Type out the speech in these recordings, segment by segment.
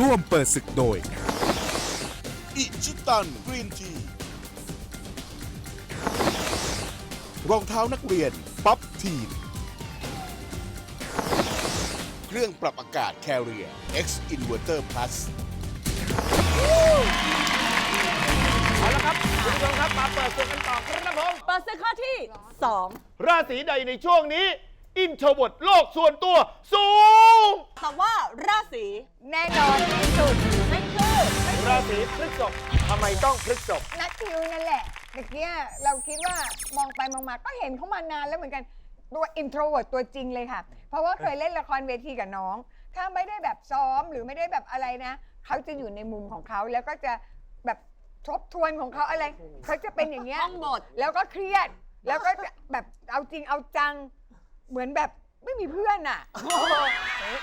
ร่วมเปิดศึกโดย อิชิตันกรีนทีรองเท้านักเรียนป๊อปทีนเครื่องปรับอากาศ Carrier X Inverter Plus เอาละครับคุณผู้ชมครับมาเปิดตัวกันต่อครับผม เปิดศึกข้อที่ 2 ราศีใดในช่วงนี้ อินโทรเวิร์ดโลกส่วนตัวสูงแต่ว่าราศีแน่นอนที่สุดนั่นคือราศีพฤษภทำไมต้องพฤษภนัดทิวนั่นแหละเมื่อกี้เราคิดว่ามองไปมองมาก็เห็นเขามานานแล้วเหมือนกันตัวอินโทรเวิร์ตัวจริงเลยค่ะ เพราะว่าเคยเล่นละครเวทีกับน้อง ถ้าไม่ได้แบบซ้อมหรือไม่ได้แบบอะไรนะ เขาจะอยู่ในมุมของเขาแล้วก็จะแบบทบทวนของเขาอะไร เขาจะเป็นอย่างเงี้ย ท่องบท แล้วก็เครียด แล้วก็จะแบบเอาจริงเอาจัง เหมือนแบบไม่มีเพื่อนอะ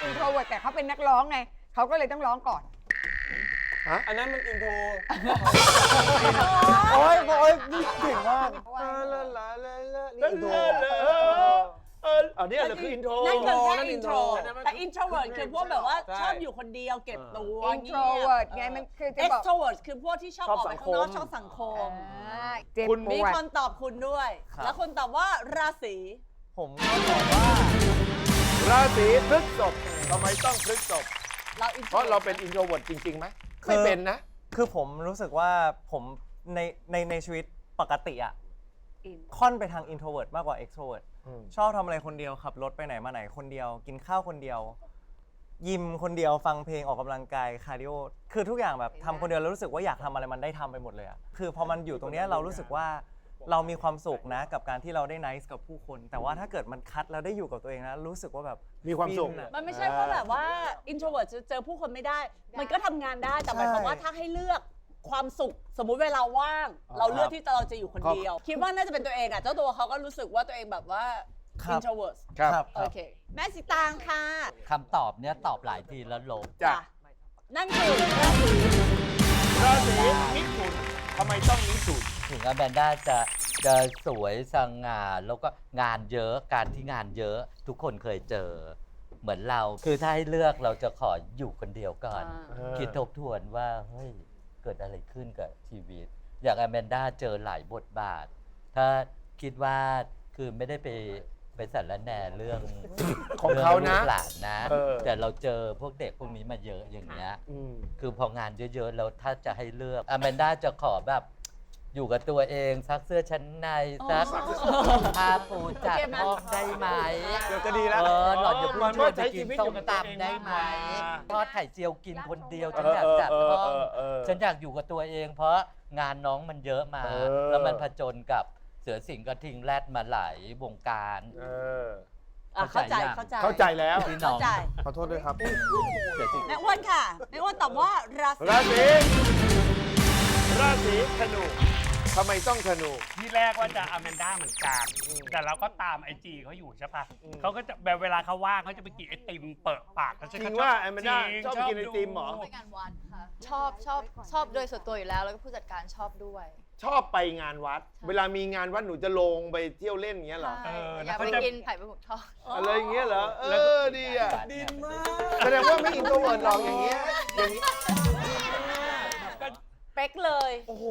อินโทรเวิร์แต่เขาเป็นนักร้องไงเขาก็เลยต้องร้องก่อน อันนั้นมันอินโทรโอ้ยโอ้ยนี่เก่งมากลาลาลาลาลานี่อินโทรเอออันนี้แหละคืออินโทรนั่นคือแค่นั่นอินโทร intro แต่อินโทรเวิร์ดคือพวกแบบว่าใช่ชอบอยู่คนเดียวเก็บตัวอินโทรเวิร์ดไงมันคือจะเอ็กบอกโทรเวิร์ดคือพวกที่ชอบชออบอกไปข้างนอกสังคมชอบสังคมอ่าเจ็บคุณปมีวดคนตอบคุณด้วยครับแล้วคุณตอบว่าราศี ผมก็บอกว่า ราศีพฤษภทำไมต้องพฤษภเราอินโทเพราะเราเป็นอินโทรเวิร์ดจริงๆไหมไม่เป็นนะ คือผมรู้สึกว่าผมในในในชีวิตปกติอะอินค่อนไปทาง introvert มากกว่า extrovert อืม ชอบทำอะไรคนเดียวขับรถไปไหนมาไหนคนเดียว กินข้าวคนเดียว ยิมคนเดียวฟังเพลงออกกำลังกายคาร์ดิโอคือทุกอย่างแบบทำคนเดียวแล้วรู้สึกว่าอยากทำอะไรมันได้ทำไปหมดเลยอะคือพอมันอยู่ตรงเนี้ยเรารู้สึกว่า เรามีความสุขนะกับการที่เราได้ nice กับผู้คน แต่ว่าถ้าเกิดมันคัดแล้วได้อยู่กับตัวเองนะรู้สึกว่าแบบมีความสุข ฟินอะ มันไม่ใช่เพราะแบบว่าอินโทรเวิร์ดจะเจอผู้คนไม่ได้ มันก็ทำงานได้ แต่หมายความว่าถ้าให้เลือกความสุข สมมุติเวลาว่างเราเลือกที่จะเราจะอยู่คนเดียว คิดว่าน่าจะเป็นตัวเองอะ เจ้าตัวเขาก็รู้สึกว่าตัวเองแบบว่า ครับ introvert ครับ ครับโอเคแม่สิตางค่ะคำตอบเนี้ยตอบหลายทีแล้วลงจ้ะ นั่นคือราศีราศีมิถุน ทำไมต้องมิถุนถึงอแมนด้าจะจะสวยสง่าแล้วก็งานเยอะการที่งานเยอะ ทุกคนเคยเจอ เหมือนเราคือถ้าให้เลือกเราจะขออยู่คนเดียวก่อน อ่า คิดทบทวนว่าเฮ้ยเกิดอะไรขึ้นกับชีวิต อย่างอแมนด้าเจอหลายบทบาท ถ้าคิดว่าคือไม่ได้ไป ไปสารแหน่เรื่องของเขานะ รื่องลูกหลานนะ เออ แต่เราเจอพวกเด็กพวกนี้มาเยอะอย่างเงี้ย อืม คือพองานเยอะๆ แล้วถ้าจะให้เลือกอแมนด้าจะขอแบบ อยู่กับตัวเองซักเสื้อชั้นในซักผ้าปูจัดห้องได้ไหม เดี๋ยวก็ดีแล้วเออหล่อนอย่าเพิ่งมันชวว่านไปใช้กิชีนวิตส้อยู่มกับตัวเองตำได้ไหมมากกว่าทอดไข่เจียวกินคนเดียวเอฉันออยากเออจัดเออห้องเออเออ ฉันอยากอยู่กับตัวเอง เพราะงานน้องมันเยอะมา เออ แล้วมันผจญกับเสือสิงห์กระทิงแรดมาหลายวงการ เออ อะเข้าใจเข้าเข้าใจใจยังเข้าใจแล้ว พี่น้เข้าองใจขอโทษด้วยครับ เสือสิงห์แม่อ้วนค่ะแม่อ้วนตอบว่าราศีราศีราศีธนูทำไมต้องธนู ที่แรกว่าจะอแมนด้าเหมือนกันแต่เราก็ตามไอจีเขาอยู่ใช่ปะเขาก็จะแบบเวลาเขาว่างเขาจะไปกินไอติมเปิดปากเขาจริงว่าแอมเบนด้าชอบไปกินไอติมเหรอดูไปงานวัดค่ะชอบชอบชอบโดยส่วนตัวอยู่แล้ว แล้วก็ผู้จัดการชอบด้วย ชอบไปงานวัด เวลามีงานวัดหนูจะลงไปเที่ยวเล่นอย่างเงี้ยเหรอใช่เอออแล้ยาวกก็ไปจะ กินไข่ปลาหมึกทอดอะไรอย่างเงี้ยเหรอเอแล้วก็อดีอะดินมากแสดงว่าไม่อินโทรเวิร์ดหรอกอย่างเงี้ยอย่างนี้เป๊กเลยโอ้โห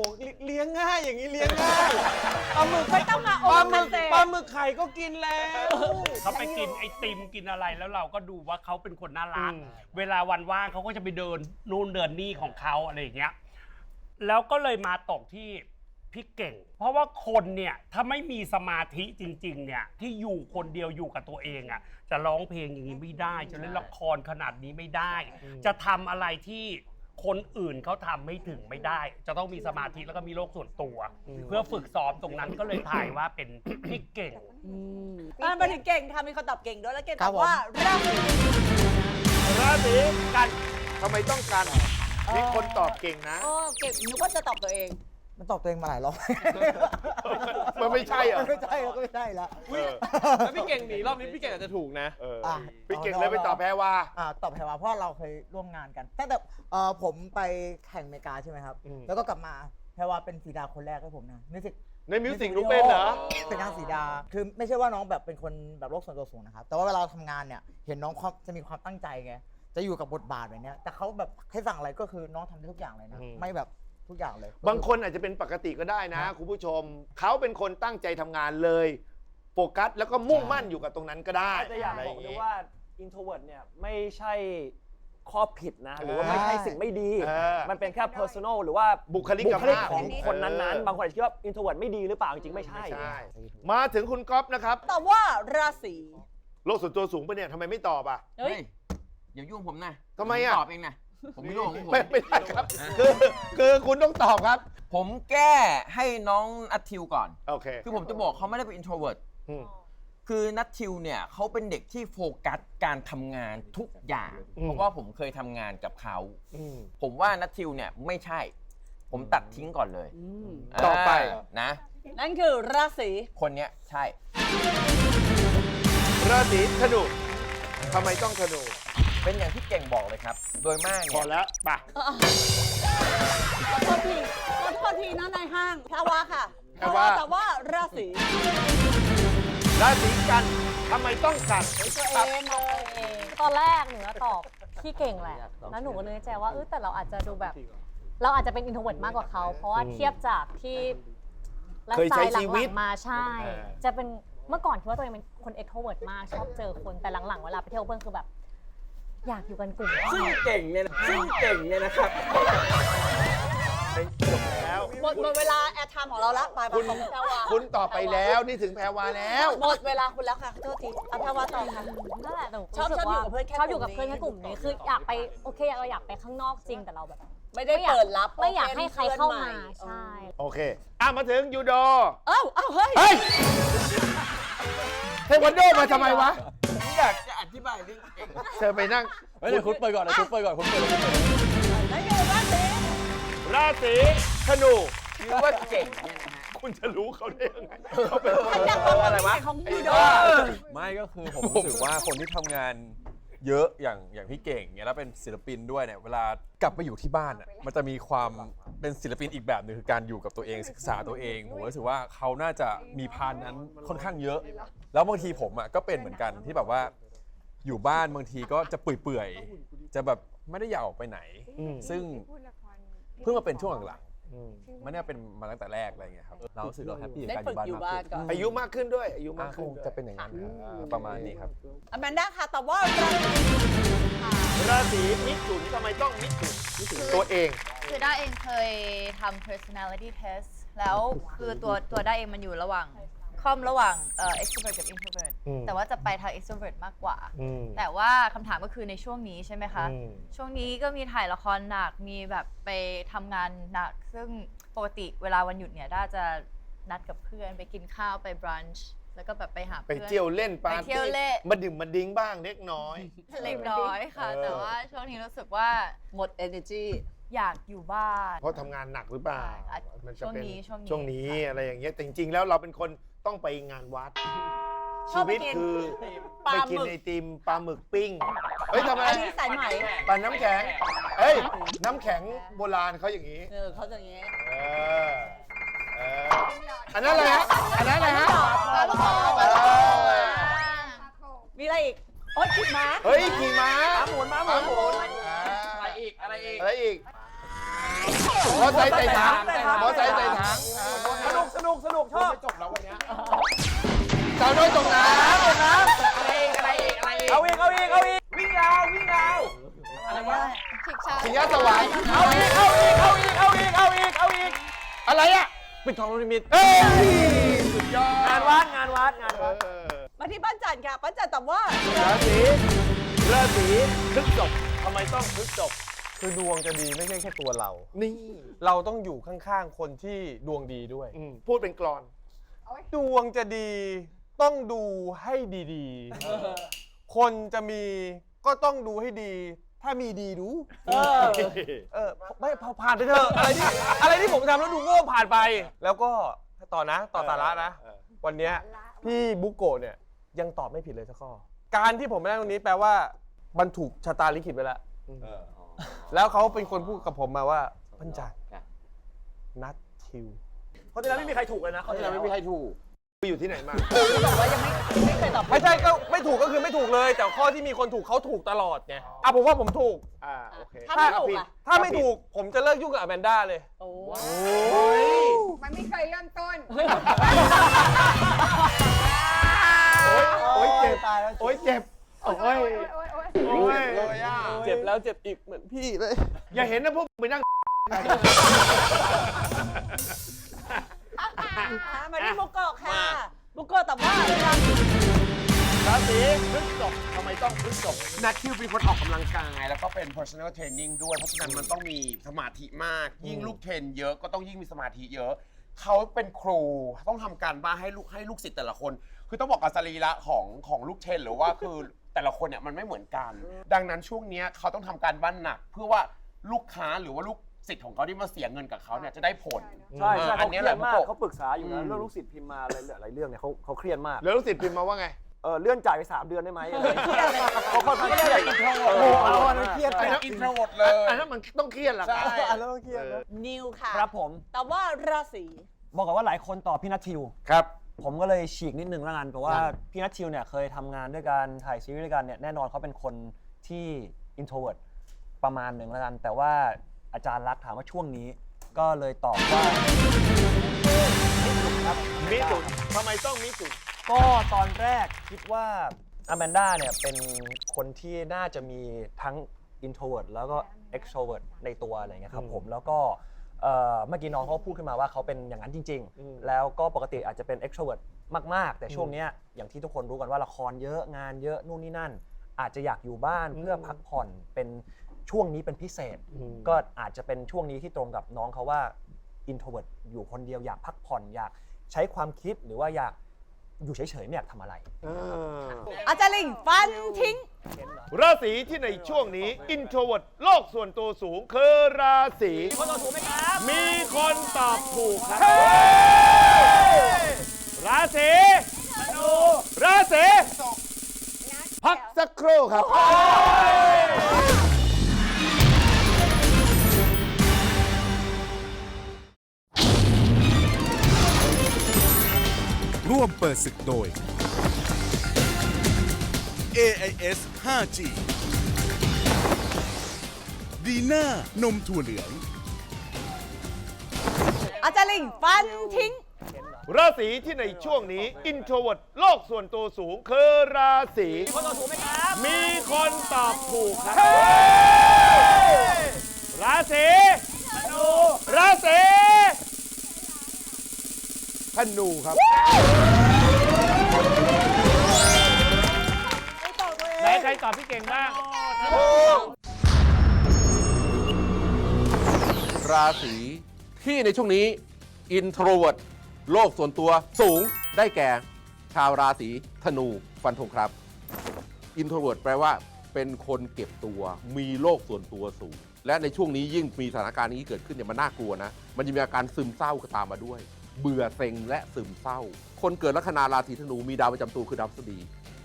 เลี้ยงง่ายอย่างนี้เลี้ยงง่ายปลาหมึกไม่ต้องมาโอปลาหมามึกเซปลาหมึกไข่ก็กินแล้วเขาไปกินไอติมกินอะไรแล้วเราก็ดูว่าเขาเป็นคนน่ารักอืมเวลาวันว่างเขาก็จะไปเดินนู่นเดินนี่ของเขาอะไรอย่างเงี้ย แล้วก็เลยมาตกที่ พี่เก่ง เพราะว่าคนเนี่ยถ้าไม่มีสมาธิจริง ๆ เนี่ย ที่อยู่คนเดียวอยู่กับตัวเองอะจะร้องเพลงอย่างนี้ไม่ได้ จะเล่นละครขนาดนี้ไม่ได้ จะทำอะไรที่คนอื่นเขาทำไม่ถึงไม่ได้ จะต้องมีสมาธิแล้วก็มีโลกส่วนตัว เพื่อฝึกซ้อมตรงนั้นก็เลยถ่ายว่าเป็นพี่เก่ง อ่ามาถึงเก่งค่ะมีคนตอบเก่งด้วยแล้วเก่งครัตบอบว่าผมราศีราศีกันทำไมต้องกันมีคนตอบเก่งนะ โอ้เก่งนึกว่าจะตอบตัวเอง มันตอบตัวเองมาหลายรอบ มันไม่ใช่เหรอไม่ใช่แล้วก็ไม่ใช่ละเออแล้วพี่เก่งหนีรอบนี้พี่เก่งอาจจะถูกนะ เอออะพี่เก่งเลยไปตอบแพ้ว่า อ่าตอบแพรวาเพราะเราเคยร่วมงานกันตั้งแต่เอ่อผมไปแข่งอเมริกาใช่ไหมครับ อืม แล้วก็กลับมาแพรวาเป็นสีดาคนแรกให้ผมนะมิวสิก ในมิวสิกหนูเป็นเหรอ เป็นนางสีดา คือไม่ใช่ว่าน้องแบบเป็นคนแบบโลกส่วนตัวสูงนะครับ แต่ว่าเวลาเราทำงานเนี่ย เห็นน้องความจะมีความตั้งใจไงจจะอยู่กับบทบาทแบบเนี้ยแต่เขาแบบให้สั่งอะไรก็คือน้องทำได้ทุกอย่างเลยนะ อืม ไม่แบบ ทุกอย่างเลยบางคนอาจจะเป็นปกติก็ได้นะ คุณผู้ชม เขาเป็นคนตั้งใจทำงานเลยโฟกัสแล้วก็มุ่งมั่นอยู่กับตรงนั้นก็ได้แต่อยากะไรบอกงเลยงี้ว่า introvert เนี่ยไม่ใช่ข้อผิดนะ หรือว่าเออไม่ใช่สิ่งไม่ดี เออ มันเป็นแค่ personal หรือว่าบุคลิกบุคลิกภาพของคนนั้นเออๆบางคนอาจจะคิดว่า introvert ไม่ดีหรือเปล่าจริงๆไม่ใช่ไม่ใช่มาถึงคุณก๊อฟนะครับตอบว่าราศี โลกส่วนตัวสูงปะเนี่ยทำไมไม่ตอบอะ เฮ้ยอย่ายุ่งผมนะทำไมอะ ผตอบเองนะ ผมไม่รู้ของผม ไม่ไม่ได้ครับคือคือคุณต้องตอบครับ ผมแก้ให้น้องนัททิวก่อน โอเคคือผมจะบอกเขาไม่ได้เป็น introvert อืมคือนัททิวเนี่ยเขาเป็นเด็กที่โฟกัสการทำงานทุกอย่างอืมเพราะว่าผมเคยทำงานกับเขา อืม ผมว่านัททิวเนี่ยไม่ใช่ ผมตัดทิ้งก่อนเลยต่อไปานะ นั่นคือราศีคนเนี้ยใช่ ราศีธนูทำไมต้องธนู เป็นอย่างที่เก่งบอกเลยครับ โดยมากพเนี่อย แล้วไปะขอโทษทีขอโทษทีนะนายห้างแพรวาค่ะแพรวา แต่ว่าราศีราศีกันทำไมต้องกันตัวเองเลยตอนแรกหนูก็ตอบพี่เก่งแหละ แล้วหนูก็นึกในใจว่าเออแต่เราอาจจะดูแบบ เราอาจจะเป็นอินโทรเวิร์ดมากกว่าเขา เพราะว่าเทียบจากที่ไลเคยฟ์สไตใช้ล์หชีวิลัตงๆมาใช่เออจะเป็นเมื่อก่อนคิดว่าตัวเองเป็นคนเอ็กโทรเวิร์ดมากชอบเจอคนแต่หลังๆเวลาไปเที่ยวกับเพื่อนคือแบบ อยากอยู่กันกลุ่ม ซึ่งเก่งเนี่ยนะซึ่งเก่งเนี่ยนะครับ จบแล้ว หมดหมดเวลาแอร์ไทม์ของเราละไปไปคุณของแพรวาคุณตอบไปแล้วนี่ถึงแพรวาแล้ว หมดเวลาคุณแล้วค่ะขอโทษทีเอาแพรวาต่อค่ะ นั่นแหละแต่หนูชอบรู้สึกชอบอยู่ว่ากับเพื่อนแค่ชอบอยู่กับกลุ่มนี้เพื่อนแค่กลุ่มนี้คืออยากไปโอเคเราอยากไปข้างนอกจริงแต่เราแบบ ไม่ได้เปิดรับไม่อยากให้ใครเข้ามาเพื่อนใช่โอเค อะมาถึงยูโด เอ้าเอ้าเฮ้ย เฮ้ย เทควันโดมาทำไมวะผม อยากจะอธิบายเรื่องเก่งเธอไปนั่งเฮ้ยเดี๋ยวคุณเปิดก่อนเดี๋ยวคุณเปิดก่อนคุณเปิดก่อนนั่นคือราศีราศีธนูคือว่าเก่งเนี่ยนะฮะคุณจะรู้เขาได้ยังไงเขาเป็นคนฉันอยากฟังความคิดเห็นของยูโดไม่ก็คือผมรู้สึกว่าคนที่ทำงานเยอะอย่างอย่างพี่เก่งเนี่ยแล้วเป็นศิลปินด้วยเนี่ยเวลากลับไปอยู่ที่บ้านอะมันจะมีความเป็นศิลปินอีกแบบหนึ่งคือการอยู่กับตัวเองศึกษาตัวเองผมรู้สึกว่าเขาน่าจะมีพานนั้นค่อนข้างเยอะ แล้วบางทีผมอะก็เป็นเหมือนกันที่แบบว่า อยู่บ้านบางทีก็จะเปื่อยๆจะแบบไม่ได้อยากออกไปไหนซึ่งเพิ่งมาเป็นช่วงหลังๆไม่ได้เป็นมาตั้งแต่แรกอะไรอย่างเงี้ยครับเรารู้สึกเราแฮปปี้กับได้การฝึกออยู่ยู่บ้าบ้านนก่อนอายุมากขึ้นด้วย อายุมามากกขึ้ขึ้นนจะเป็นอย่างนั้นอ่าประมาณนี้ครับ อแมนด้าค่ะแต่ว่าราศีราศีมิถุนทำไมต้องมิถุนมิถุนตัวเอง คือด้าเองเคยทำ personality test แล้วคือตัวตัวด้าเองมันอยู่ระหว่าง คอมระหว่างเอ่อ extrovert กับ introvert อืม แต่ว่าจะไปทาง extrovert มากกว่า อืมแต่ว่าคำถามก็คือในช่วงนี้ใช่ไหมคะ อืม ช่วงนี้ก็มีถ่ายละครหนัก มีแบบไปทำงานหนัก ซึ่งปกติเวลาวันหยุดเนี่ยด้าจะนัดกับเพื่อนไปกินข้าวไปบรันช์แล้วก็แบบไปหาไปเพื่อน เที่ยวเล่นปาร์ไปเที่ยวตี้เล่น มาดื่มมาดิ้งบ้างเล็กน้อย เล็กน้อยค่ะ เออ แต่ว่าช่วงนี้รู้สึกว่าหมด energy อยากอยู่บ้าน เพราะทำงานหนักหรือเปล่าอะมันจะช่วงเป็นนี้ช่วงนี้ ช่วงนี้ค่ะอะไรอย่างเงี้ยแต่จริงๆแล้วเราเป็นคน ต้องไปงานวัดชชีอบไปวิตกินคือปลาไปหมึกกินไอติมปลาหมึกปิ้งเฮ้ยทำไมอันนี้สายไหมปลาน้ำแข็งเฮ้ยน้ำแข็งโบราณเขาอย่างนี้ เออเขาจะอย่างงี้เออเอออันนั้นอะไรฮะอันนั้นอะไรฮะปลาลูกโป่งเออมีอะไรอีกโอ๊ยขี่ม้าเฮ้ยขี่ม้าหมุนมาหมุนหมุนอะไรอีกอะไรอีกอะไรอีกมอไซค์ใส่ถังมอไซค์ใส่ถังส นุกสนุกสนุกชอบสาวน้อยตกน้ำตกน้อะไรอีกอะไรอีกอะไรอีกเอาอีกเอาอีกเอาอีกวิ่งราววิ่งราวอะไรวะชิกชาำสิงห์สวายเอาอีกเอาอีกเอาอีกเอาอีกเอาอีกเอาอีกอะไรอะปิดทองลูกนิมิตเอ้ยสุดยอดงานวัดงานวัดงานเอวัดอมาที่บ้านจันทร์ค่ะบ้านจันทร์ตอบว่าราศีราศีพฤษภทำไมต้องพฤษภ คือดวงจะดีไม่ใช่แค่ตัวเรา นี่เราต้องอยู่ข้างๆ คนที่ดวงดีด้วย อืมพูดเป็นกรอน ดวงจะดีต้องดูให้ดีๆ คนจะมีก็ต้องดูให้ดี ถ้ามีดีดู เออเออไม่พอผ่านไปเถอะอะไรที่อะไรที่ผมทำแล้วดูโง่ผ่านไป แล้วก็ต่อนะต่อสาระนะเออวันเนี้ยพี่บุโกะเนี่ยยังตอบไม่ผิดเลยสักข้อ การที่ผมมานั่งตรงนี้แปลว่ามันถูกชะตาลิขิตไว้แล้ว แล้วเขาเป็นคนพูดกับผมมาว่าพันจักรนัดทิวเพราะฉะนั้นไม่มีใครถูกเลยนะเพราะฉะนั้นไม่มีใครถูกไปอยู่ที่ไหนมาบอกว่ายังไม่ไม่เคยตอบไม่ใช่ก็ไม่ถูกก็คือไม่ถูกเลย แต่ข้อที่มีคนถูกเขาถูกตลอดไงอะผมว่าผมถูกอ่าโอเคถ้าไม่ถูกอะถ้าไม่ถูกผมจะเลิกยุ่งกับอแมนด้าเลย โอ้มันไม่เคยเริ่มต้นโอ๊ยเจ็บตายแล้วโอ๊ยเจ็บ โอ๊ยโอ๊ยโอ๊ยโอ๊ยเลยอะเจ็บแล้วเจ็บอีกเหมือนพี่เลย อย่าเห็นนะพวกมึงไปนั่งอะมาที่บุกโกะค่ะบุกโกะตอบว่าราศีราศีพฤษภทำไมต้องพฤษภนัทคิวเป็นคนออกกำลังกาย แล้วก็เป็น personal training ด้วย เพราะฉะนั้นมันต้องมีสมาธิมาก ยิ่งลูกเทรนเยอะก็ต้องยิ่งมีสมาธิเยอะ เขาเป็นครูต้องทำการบ้านให้ลูกให้ลูกศิษย์แต่ละคน คือต้องบอกกับสรีระของของลูกเทรนหรือว่าคือ แต่ละคนเนี่ยมันไม่เหมือนกัน ดังนั้นช่วงเนี้ยเขาต้องทำการบ้านหนัก เพื่อว่าลูกค้าหรือว่าลูกศิษย์ของเขาที่มาเสียเงินกับเขาเนี่ยจะได้ผลใช่ใช่อัเขานเคเนี้ยรีแหยละดมากพวกเขาปรึกษาอยู่นะเรื่องลูกศิษย์พิมพ์มาอะไรหลายๆเรื่องเนี่ยเขาเขาเครียดมากแล้วลูกศิษย์พิมพ์มาว่าไงเออเลื่อนจ่ายไป3เดือนได้ไหมอะไรอย่างเครีเงี้ยยดเลยเขาค่อนข้างเครียดอินโทรเอเวิร์อดเอาอัอันนนั้นั้นนเครียดอันนั้นอินโทรเวิร์ดเลย อันนั้นมันต้องเครียดแหละครับอันนั้นต้องเครียดนะ นิวค่ะ ครับผมตอบว่าราศีบอกก่อนว่าหลายคนตอบพี่นัททิว ครับ ผมก็เลยฉีกนิดนึงแล้วกันเพราะว่าพี่นัททิวเนี่ยเคยทำงานด้วยกันถ่ายซีรีส์ด้วยกันเนี่ยแน่นอนเขาเป็นคนที่ introvert ประมาณหนึ่งแล้วกัน แต่ว่าอาจารย์รักษณ์ถามว่าช่วงนี้ ก็เลยตอบว่าครับมิถุนทำไมต้องมิถุนก็ตอนแรกคิดว่าอแมนด้าเนี่ยเป็นคนที่น่าจะมีทั้ง introvert แล้วก็ extrovert ในตัวอะไรเงี้ยครับผมแล้วก็ เอ่อเมื่อกี้น้องเขาพูดขึ้นมาว่าเขาเป็นอย่างนั้นจริงๆแล้วก็ปกติอาจจะเป็น extrovert มาก ๆ แต่ช่วงเนี้ยอย่างที่ทุกคนรู้กันว่าละครเยอะงานเยอะนู่นนี่นั่น อาจจะอยากอยู่บ้านเพื่อพักผ่อนเป็นช่วงนี้เป็นพิเศษ ก็อาจจะเป็นช่วงนี้ที่ตรงกับน้องเขาว่า introvert อยู่คนเดียวอยากพักผ่อนอยากใช้ความคิดหรือว่าอยาก อยู่เฉยๆไม่อยากทำอะไร อาจารย์ลิงฟันทิ้ง ราศีที่ในช่วงนี้อินโทรเวิร์ดโลกส่วนตัวสูงคือราศีคนตอบถูกไหมครับ มีคนตอบถูกครับราศีราศีพักสักครู่ครับ วมเปิดศึกโดย AIS 5G ดีน่านมถั่วเหลือง อาจารย์ลิงฟันทิ้ง ราศีที่ในช่วงนี้ อินโทรเวิร์ดโลกส่วนตัวสูงคือราศีคนตอบถูกไหมครับ มีคนตอบถูกครับ ราศีราศี ธนูครับ ไหนใครตอบพี่เก่งบ้าง ราศีที่ในช่วงนี้ introvert โลกส่วนตัวสูงได้แก่ ชาวราศีธนูฟันธงครับ introvert แปลว่าเป็นคนเก็บตัว มีโลกส่วนตัวสูง และในช่วงนี้ยิ่งมีสถานการณ์นี้เกิดขึ้นเนี่ยมันน่ากลัวนะ มันจะมีอาการซึมเศร้าตามมาด้วย เบื่อเซ็งและซึมเศร้า คนเกิดลัคนาราศีธนูมีดาวประจำตัวคือดาวพฤหัสบดี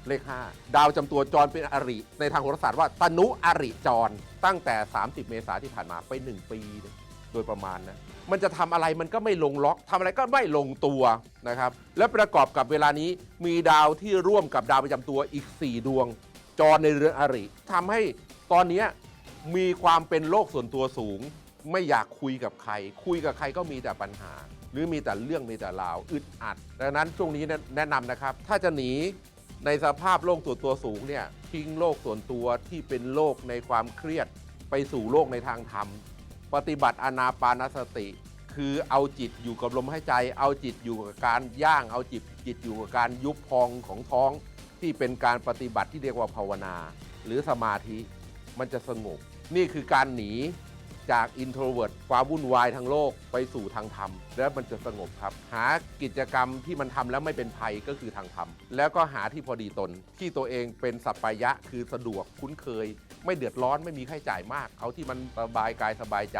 เลข 5 ดาวประจำตัวจรเป็นอริ ในทางโหราศาสตร์ว่าตนุอริจร ตั้งแต่ 30 เมษาที่ผ่านมาไป 1 ปีนะโดยประมาณนะ มันจะทำอะไรมันก็ไม่ลงล็อกทำอะไรก็ไม่ลงตัวนะครับ และประกอบกับเวลานี้มีดาวที่ร่วมกับดาวประจำตัวอีก 4 ดวง จรในเรือนอริทำให้ตอนนี้มีความเป็นโลกส่วนตัวสูง ไม่อยากคุยกับใคร คุยกับใครก็มีแต่ปัญหา หรือมีแต่เรื่องมีแต่ราวอึดอัด ดังนั้นช่วงนี้แนะนำนะครับ ถ้าจะหนีในสภาพโลกส่วนตัวสูงเนี่ยทิ้งโลกส่วนตัวที่เป็นโลกในความเครียดไปสู่โลกในทางธรรม ปฏิบัติอานาปานสติ คือเอาจิตอยู่กับลมหายใจ เอาจิตอยู่กับการย่าง เอาจิตจิตอยู่กับการยุบพองของท้อง ที่เป็นการปฏิบัติที่เรียกว่าภาวนา หรือสมาธิมันจะสงบ นี่คือการหนี จาก introvert ความวุ่นวายทางโลกไปสู่ทางธรรม แล้วมันจะสงบครับ หากิจกรรมที่มันทำแล้วไม่เป็นภัยก็คือทางธรรม แล้วก็หาที่พอดีตน ที่ตัวเองเป็นสัปปายะคือสะดวกคุ้นเคย ไม่เดือดร้อนไม่มีค่าใช้จ่ายมาก เอาที่มันสบายกายสบายใจ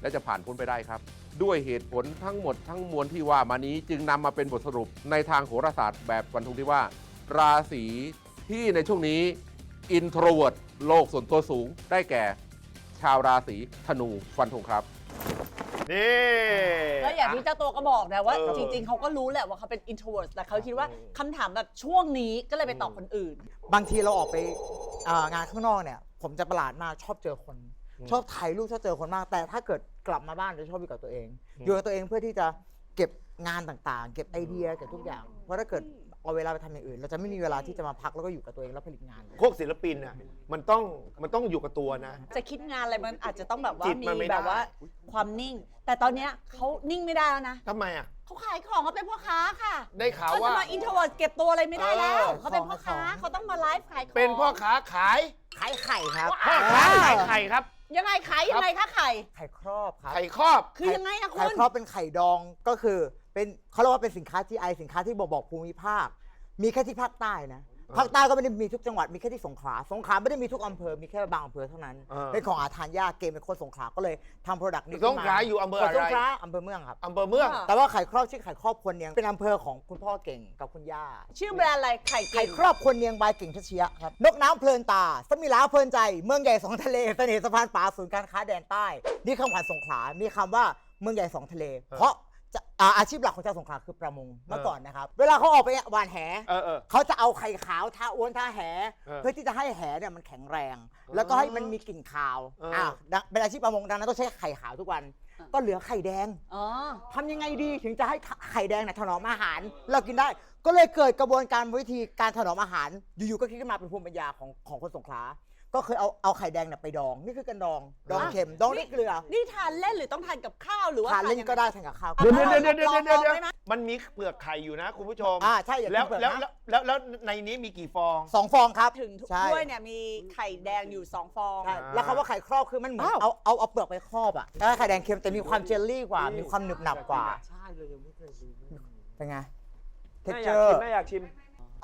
และจะผ่านพ้นไปได้ครับ ด้วยเหตุผลทั้งหมดทั้งมวลที่ว่ามานี้จึงนำมาเป็นบทสรุปในทางโหราศาสตร์แบบฟันธงที่ว่า ราศีที่ในช่วงนี้ introvert โลกส่วนตัวสูงได้แก่ ชาวราศีธนูฟันธงครับ นี่ แล้วอย่างที่เจ้าตัวก็บอกนะว่า เออ จริง ๆเขาก็รู้แหละว่าเขาเป็น introvert แต่เขาคิดว่าคำถามแบบช่วงนี้ก็เลยไปตอบคนอื่น บางทีเราออกไปอ่างานข้างนอกเนี่ย ผมจะประหลาดมากชอบเจอคนชอบถ่ายรูปชอบเจอคนมาก แต่ถ้าเกิดกลับมาบ้านจะชอบอยู่กับตัวเองอยู่กับตัวเองเพื่อที่จะเก็บงานต่างๆ เก็บไอเดียเก็บทุกอย่าง เพราะถ้าเกิด เอาเวลาไปทำอย่างอื่น เราจะไม่มีเวลาที่จะมาพักแล้วก็อยู่กับตัวเองแล้วผลิตงานพวกศิลปินน่ะมันต้องมันต้องอยู่กับตัวนะ จะคิดงานอะไรมันอาจจะต้องแบบว่าจิตมีมันไม่ได้ แบบว่าความนิ่ง แต่ตอนเนี้ยเขานิ่งไม่ได้แล้วนะทำไมอะ เขาขายของเขาเป็นพ่อค้าค่ะได้ข่าวเขาจะว่ามา introvert เก็บตัวอะไรไม่ได้แล้วเออ เขาเป็นพ่อค้าเขาต้องมาไลฟ์ขายของเป็นพ่อค้าขายขายไข่ครับพ่อค้าขายไข่ครับ ยังไงขายยังไงคะไข่ไข่ครอบครับไข่ครอบ คือยังไงอะคุไข่ณ ครอบเป็นไข่ดองก็คือ เป็นเขาเรียกว่าเป็นสินค้า GI สินค้าที่บ่งบอกภูมิภาค มีแค่ที่ภาคใต้นะภาคใต้ก็ไม่ได้มีทุกจังหวัดมีแค่ที่สงขลาสงขลาไม่ได้มีทุกอำเภอมีแค่บางอำเภอเท่านั้นเออเป็นของอาทานยากเกมเป็นคนสงขลาก็เลยทำโปรดักต์นี้สงขลาอยู่อำเภออะไร สงขลาอำเภอเมืองครับ อำเภอเมือง แต่ว่าไข่ครอบชื่อไข่ครอบคนเนียงเป็นอำเภอของคุณพ่อเก่งกับคุณย่า ชื่อแบรนด์อะไรไข่ไข่เก่งครอบคนเนียงบายเก่งทัชเชียะครับ นกน้ำเพลินตาสมิลาเพลินใจ เมืองใหญ่สองทะเลเสน่ห์สะพานป่าศูนย์การค้าแดนใต้ นี่คำขวัญสงขลา มีคำว่าเมืองใหญ่สองทะเล เพราะ จะอ่าอาชีพหลักของชาวสงขลาคือประมงเมื่อก่อนนะครับ เวลาเขาออกไปหวานแห เออเออ เขาจะเอาไข่ขาวทาอ้วนทาแห เออเพื่อที่จะให้แหเนี่ยมันแข็งแรง แล้วก็ให้มันมีกลิ่นคาวเอออ่อ่าดังเป็นอาชีพประมงดังนั้นต้องใช้ไข่ขาวทุกวันก็เหลือไข่แดงอ๋อ ทำยังไงดีถึงจะให้ไข่แดงเนี่ยถนอมอาหาร เรากินได้ ก็เลยเกิดกระบวนการวิธีการถนอมอาหาร อยู่ๆก็คิดขึ้นมาเป็นภูมิปัญญาของของคนสงขลา ก็เคยเอาเอาไข่แดงเนี่ยไปดอง นี่คือการดองดองเค็มดองด้วยเกลือนี่ทานเล่นหรือต้องทานกับข้าวหรือว่าทานเล่นยังไงก็ได้ทานกับข้าวเดี๋ยวเดี๋ยวเดี๋ยวเดี๋ยวลองเดี๋ยวเดี๋ยวได้ไหมมันมีเปลือกไข่อยู่นะคุณผู้ชม อ่าใช่อย่าแล้วกินเปลือกแล้วนะแล้วแล้วในนี้มีกี่ฟอง สองฟองครับถึงทุกใช่ถ้วยเนี่ยมีไข่แดงอยู่ 2 ฟอง ใช่แล้วคำว่าไข่ครอบคือมันเหมือนเอาเอาเอาเปลือกไปครอบอะแล้วไข่แดงเค็มแต่มีความเจลลี่กว่า มีความหนึบหนับกว่าใช่เลยยังไม่เคยดูเป็นไงเทคน่าอเจยากอชิมร์น่าอยากชิม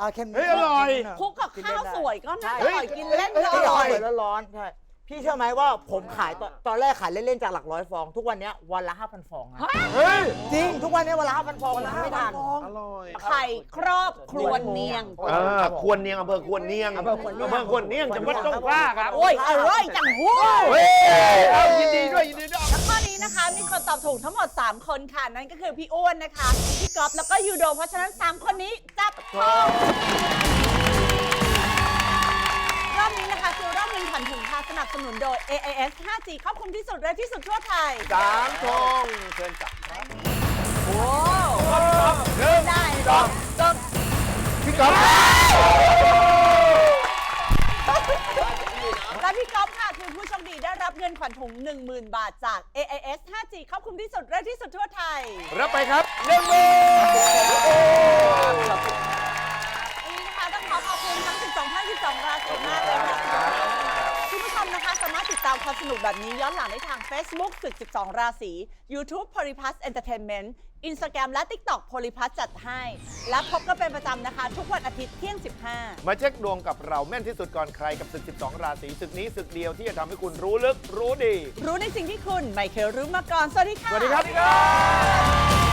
อ่าเค็มเฮ้ยอร่อยนิดนึงคลุกกับข้าวสวยก็น่าใช่อร่อยกินเล่นเฮ้ยก็ออร่ร่ออยยแล้วร้อนใช่ พี่เชื่อไหมว่าผมขายตอนตอนแรกขายเล่นๆจากหลักร้อยฟอง ทุกวันเนี้ยวันละ5,000ฟองนะเฮ้ยจริงทุกวันเนี้ยวันละ5,000ฟองมันไม่ทัน อร่อยไข่ครอบครวนเนียงอ่าควรเนียงอำเภอควรเนียงอำเภอควรเนียงอำเภอควรเนียงจังหวัดสงขลาครับโอ้ยอร่อยจังหู้เฮ้ยเอายินดีด้วยยินดีด้วย แล้วข้อนี้นะคะ มีคนตอบถูกทั้งหมด 3 คนค่ะ นั่นก็คือพี่อ้วนนะคะ พี่ก๊อฟแล้วก็ยูโด เพราะฉะนั้น 3 คนนี้จับทอง อบนี้นะคะคือรอบเงินผ่อนถึงค่ะสนับสนุนโดย AIS 5G ครอบคลุมที่สุดเร็วที่สุดทั่วไทยสามทองเชิญจับครับโอ้หนึ่งได้สองสามพี่ก๊อฟและพี่ก๊อฟค่ะคือผู้โชคดีได้รับเงินขวัญถุง 10,000 บาทจาก AIS 5G ครอบคลุมที่สุดเร็วที่สุดทั่วไทย รับไปครับหนึ่งหมื่น วันนี้นะคะต้องขอขอบคุณทั้ง 12 ท่าน 12 ราศีมากเลยค่ะ ติดตามความสนุกแบบนี้ย้อนหลังได้ทาง Facebook ศึก 12 ราศี YouTube Polyplus Entertainment Instagram และ TikTok Polyplus จัดให้ และพบกันเป็นประจำนะคะ ทุกวันอาทิตย์เที่ยง 15 มาเช็คดวงกับเราแม่นที่สุดก่อนใครกับศึก 12 ราศีศึกนี้ศึกเดียวที่จะทำให้คุณรู้ลึกรู้ดี รู้ในสิ่งที่คุณไม่เคยรู้มาก่อน สวัสดีค่ะ สวัสดีครับ